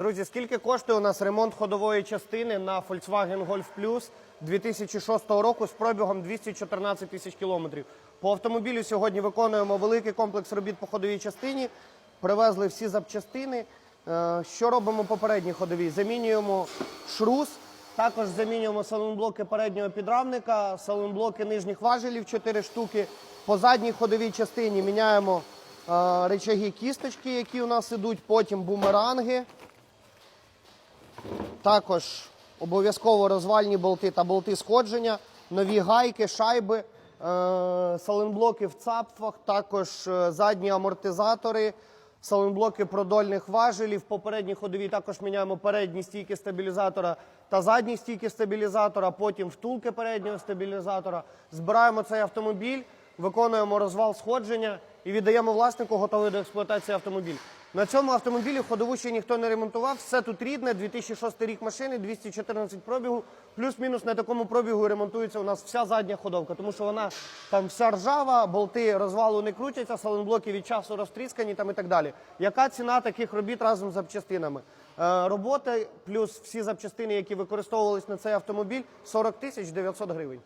Друзі, скільки коштує у нас ремонт ходової частини на Volkswagen Golf Plus 2006 року з пробігом 214 тисяч кілометрів? По автомобілю сьогодні виконуємо великий комплекс робіт по ходовій частині. Привезли всі запчастини. Е, Що робимо по передній ходовій? Замінюємо шрус, також замінюємо салонблоки переднього підрамника, салонблоки нижніх важелів 4 штуки. По задній ходовій частині міняємо е, речаги кісточки, які у нас ідуть, потім бумеранги. Також обов'язково розвальні болти та болти сходження, нові гайки, шайби, е, саленблоки в цапфах, також е, задні амортизатори, саленблоки продольних важелів. Попередній ходовій також міняємо передні стійки стабілізатора та задні стійки стабілізатора, потім втулки переднього стабілізатора. Збираємо цей автомобіль, виконуємо розвал сходження і віддаємо власнику готовий до експлуатації автомобіль. На цьому автомобілі ходову ще ніхто не ремонтував. Все тут рідне, 2006 рік машини, 214 пробігу. Плюс-мінус на такому пробігу ремонтується у нас вся задня ходовка, тому що вона там вся ржава, болти розвалу не крутяться, салонблоки від часу розтріскані там і так далі. Яка ціна таких робіт разом з запчастинами? Е, роботи плюс всі запчастини, які використовувались на цей автомобіль, 40 тисяч 900 гривень.